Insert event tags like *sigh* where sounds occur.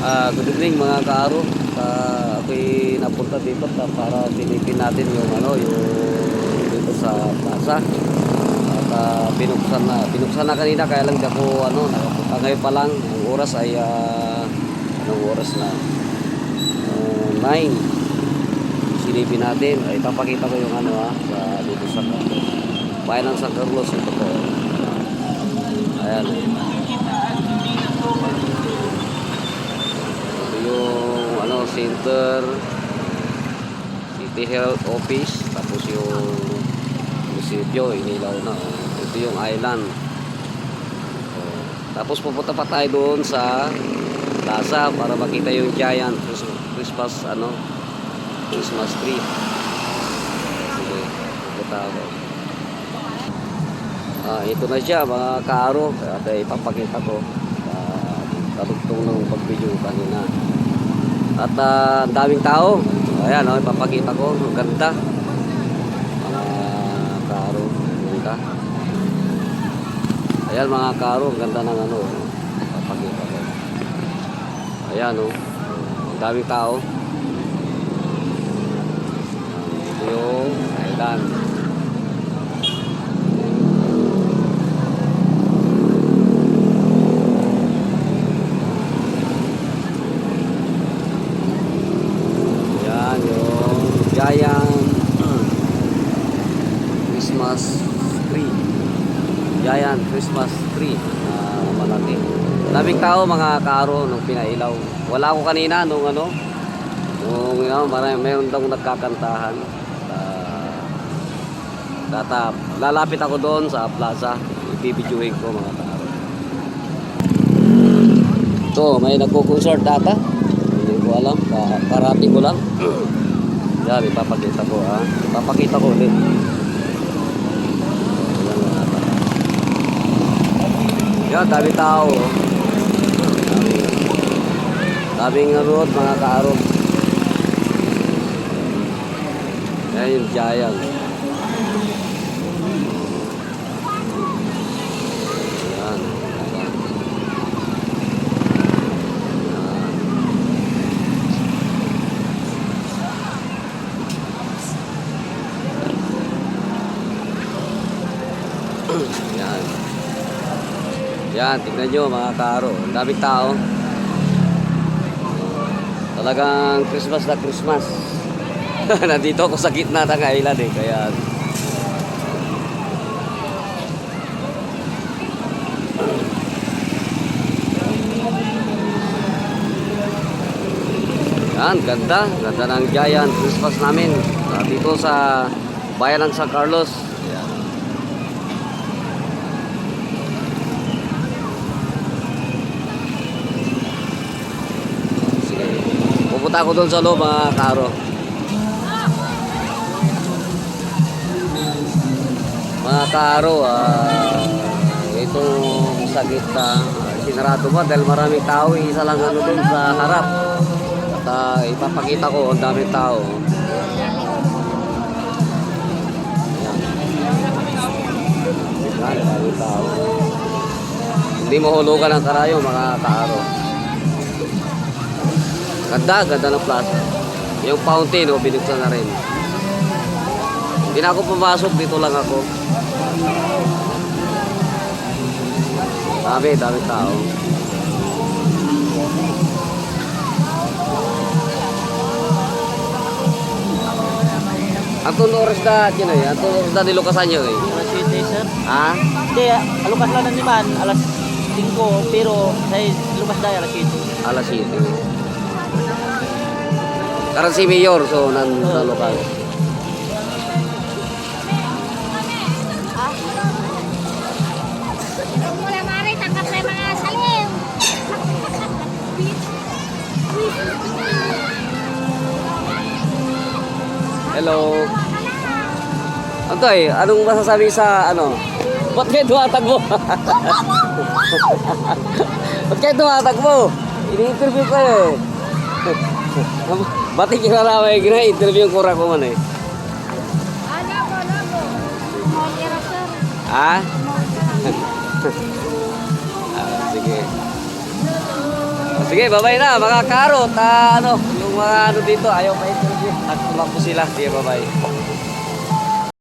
Ah, good evening mga kaaro. Uh, ako'y napunta dito ta- para silipin natin yung ano, yung dito sa plaza. At ah, binuksan na, binuksan na kanina kaya lang ako ano, nakapunta ngayon pa lang. Ang oras ay ah, anong oras na? Ah, 9. Silipin natin. Ay papakita ko yung ano ah, sa dito sa bayan ng San Carlos ito po. Ayan. Ito yung ano, center City Health Office tapos yung munisipyo inilaw na. Ito yung island. Tapos pupunta pa tayo doon sa plaza para makita yung giant Christmas, ano Christmas tree. Sige pupunta ako. Ah, ito na siya mga kaaro. At ipapakita ko uh, karugtong ng pag-video kanina at ang daming tao. Ayan, oh, ipapakita ko. Ang ganda. Mga karo. Ganda. Ayan mga karo. Ang ganda ng ano. Ipapakita ko. Ayan, oh. Ang daming tao. Ito yung island. Yan yung giant Christmas tree. Giant Christmas tree na malaki. Daming tao mga karo nung pinailaw. Wala ako kanina nung ano. Nung yun, marami, mayroon daw nagkakantahan. Uh, data, lalapit ako doon sa plaza. Ibibidyoin ko mga karo. Ito, may nagko-concert data. Hindi ko alam. Ka- Karating ko lang. *clears throat* Yan, ipapakita ko ha. Ipapakita ko ulit. Yan, dami tao. Daming, road, mga kaaro. Yan yung giant. Yan. Yan. Yan. Yan, tignan nyo mga karo. Ang daming tao. Talagang Christmas na Christmas. *laughs* Nandito ako sa gitna ng island eh. Kaya Yan, ganda. Ganda ng giant Christmas namin. Dito sa bayan ng San Carlos. Pupunta ako doon sa loob mga karo. Mga karo, ah, itong sa gitna, ah, sinarado ba dahil maraming tao, isa lang ano doon sa harap. At ah, ipapakita ko, ang daming tao. Ayan. Yan, daming tao. Hindi mo hulugan ang karayo mga kaaro. Ganda, ganda ng plaza. Yung fountain, oh, binuksan na rin. Hindi na ako pumasok, dito lang ako. Dami, dami tao. Ang oras na, yun eh, ang oras na nilukasan nyo eh. Alas 7 sir. Ha? Hindi, alukas lang ng liman, alas 5, pero sa lumas dahil alas 7. Alas 7. Karan si Mayor, so nan sa lokal. Mga salim. Hello. Antoy, anong masasabi sa ano? Ba't kayo tumatagbo? *laughs* Ba't kayo tumatagbo? Ini-interview ko eh. Ba't ikinalaway gina interview ko ra ko man eh. Ano po, ano po? Motira, sir. Ha? Ah, sige. Sige, babay na, mga karot. Ah, ano, yung mga ano dito, ayaw pa interview. Nagtulang po sila. Sige, babay.